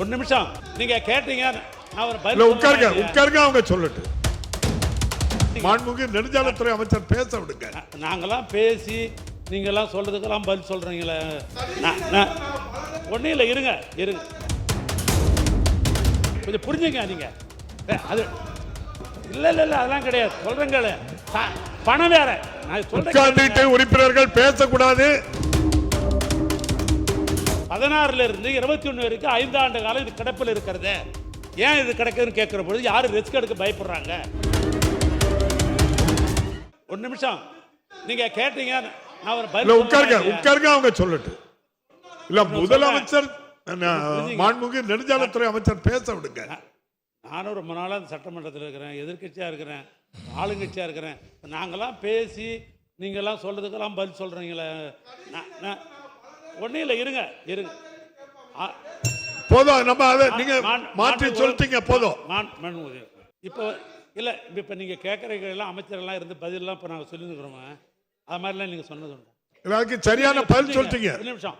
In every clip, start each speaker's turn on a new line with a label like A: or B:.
A: ஒரு நிமிஷம். நீங்க கேட்டீங்க பதில்
B: உட்காருங்க? உட்காருங்க அவங்க சொல்லட்டும் மாண்புமிகு நெடுஞ்சாலைத்துறை அமைச்சர் பேச விடுங்க.
A: நாங்கெல்லாம் பேசி நீங்கெல்லாம் சொல்றதுக்கெல்லாம் பதில் சொல்றீங்களே. ஒன்றும் இல்லை இருங்க இருங்க. கொஞ்சம் புரிஞ்சுங்க நீங்க. அது இல்லை இல்லை இல்லை அதெல்லாம் கிடையாது. சொல்றேங்களே பணம் வேற.
B: உட்கார்ந்துட்டு உறுப்பினர்கள் பேசக்கூடாது.
A: பதினாறுல இருந்து இருபத்தி ஒன்று வரைக்கும் ஐந்து ஆண்டு காலம் இது கிடப்பில் இருக்கிறது. ஏன் இது கிடக்குதுன்னு கேட்கிற பொழுது யாரும் ரிஸ்க் எடுக்க பயப்படுறாங்க? ஒரு நிமிஷம். நீங்க கேட்டீங்க நான் ஒரு பதில்
B: உட்காருங்க? உட்காருங்க அவங்க சொல்லட்டும் இல்ல முதலமைச்சர். மாண்புமிகு நெடுஞ்சாலைத்துறை அமைச்சர் பேச விடுங்க.
A: நானும் ரொம்ப நாளாக இந்த சட்டமன்றத்தில் இருக்கிறேன் எதிர்க்கட்சியாக இருக்கிறேன் ஆளுங்கட்சியாக இருக்கிறேன். நாங்கெல்லாம் பேசி நீங்கெல்லாம் சொல்றதுக்கெல்லாம் பதில் சொல்கிறீங்களே நான் ஒன்றும் இல்லை இருங்க இருங்க.
B: போதும் நம்ம அதை நீங்க
A: மாண்-
B: மாற்றி சொல்லிட்டீங்க போதும்.
A: மாண்புமிகு. இப்போ இல்லை இப்போ நீங்கள் கேட்குறீங்க எல்லாம் அமைச்சரெல்லாம் இருந்து பதிலெல்லாம் இப்போ நாங்கள் சொல்லியிருக்கிறோமா அது மாதிரிலாம் நீங்கள் சொன்னது
B: அதுக்கு சரியான பதில் சொல்லிட்டீங்க.
A: நிமிஷம்.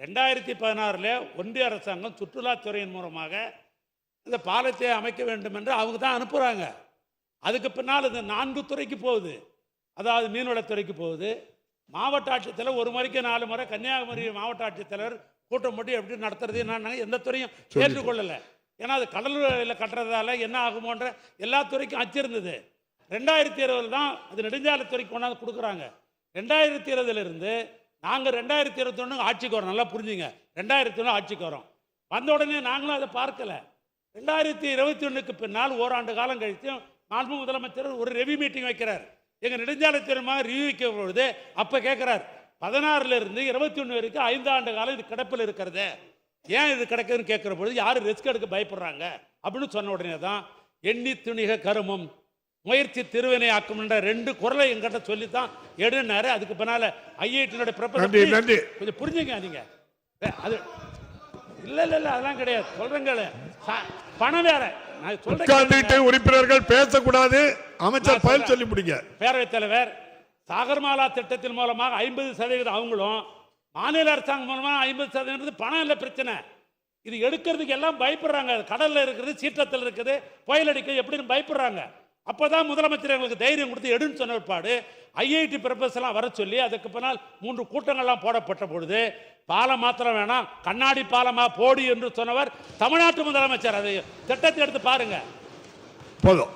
A: ரெண்டாயிரத்தி பதினாறுல ஒன்றிய அரசாங்கம் சுற்றுலாத்துறையின் மூலமாக இந்த பாலத்தை அமைக்க வேண்டும் என்று அவங்க தான் அனுப்புகிறாங்க அதுக்கு பின்னால் இந்த நான்கு துறைக்கு போகுது. அதாவது மீன்வளத்துறைக்கு போகுது. மாவட்ட ஆட்சித்தலைவர் ஒரு முறைக்கு நாலு முறை கன்னியாகுமரி மாவட்ட ஆட்சித்தலைவர் கூட்டம் போட்டு எப்படி நடத்துறது என்னன்னு எந்த துறையும் ஏற்றுக்கொள்ளலை. ஏன்னா அது கடலில் கட்டுறதால என்ன ஆகுமோன்ற எல்லா துறைக்கும் அச்சிருந்தது ரெண்டாயிரத்தி இருபதுல தான் அது நெடுஞ்சாலைத்துறைக்கு கொண்டாந்து கொடுக்குறாங்க. ரெண்டாயிரத்தி இருபதுல இருந்து நாங்கள் ரெண்டாயிரத்தி இருபத்தொன்று ஆட்சிக்கு வரோம். நல்லா புரிஞ்சுங்க. ரெண்டாயிரத்தி ஒன்று ஆட்சிக்கு வரோம். வந்த உடனே நாங்களும் அதை பார்க்கல. ரெண்டாயிரத்தி இருபத்தி ஒன்றுக்கு பின்னால் ஓராண்டு காலம் கழித்து மாண்பு முதலமைச்சர் ஒரு ரெவி மீட்டிங் வைக்கிறார். எங்கள் நெடுஞ்சாலைத்துறைமாக ரிவ்யூ வைக்க பொழுது அப்போ கேட்குறார் பதினாறுல இருந்து இருபத்தி ஒன்று வரைக்கும் ஐந்து ஆண்டு காலம் இது கிடப்பில் இருக்கிறது. ஏன் இது கிடக்குதுன்னு கேட்குற பொழுது யாரும் ரிஸ்க் எடுக்க பயப்படுறாங்க? அப்படின்னு சொன்ன உடனே தான் எண்ணி துணிக கருமம் முயற்சி திருவினை ஆக்கும்ன்ற ரெண்டு குரலை எங்கிட்ட சொல்லித்தான் எடுனாரு. அதுக்கு பின்னால
B: நன்றி, நன்றி.
A: கொஞ்சம் புரிஞ்சுங்க நீங்க. அது இல்ல இல்ல இல்ல அதெல்லாம் கிடையாது. சொல்றேங்களே பணம் வேற.
B: உட்கார்ந்துட்டு உறுப்பினர்கள் பேசக்கூடாது. அமைச்சர் பதில். சொல்லி முடிங்க
A: பேரவைத் தலைவர் சாகர்மாலா திட்டத்தின் மூலமாக ஐம்பது சதவீதம் அவங்களும் மாநில அரசாங்கம் மூலமாக ஐம்பது சதவீதம் பணம் இல்லை பிரச்சனை. இது எடுக்கிறதுக்கு எல்லாம் பயப்படுறாங்க. கடல்ல இருக்குது சீற்றத்தில் இருக்குது புயல் அடிக்க எப்படின்னு பயப்படுறாங்க. அப்போதான் முதலமைச்சர் எங்களுக்கு தைரியம் கொடுத்து எடுன்னு சொன்ன பிற்பாடு ஐஐடி எல்லாம் வர சொல்லி அதுக்கு பின்னால் மூன்று கூட்டங்கள்லாம் போடப்பட்ட பொழுது பாலம் மாத்திரம் வேணாம் கண்ணாடி பாலமாக போடு என்று சொன்னவர் தமிழ்நாட்டு முதலமைச்சர். அதை திட்டத்தை எடுத்து பாருங்கள்
B: போதும்.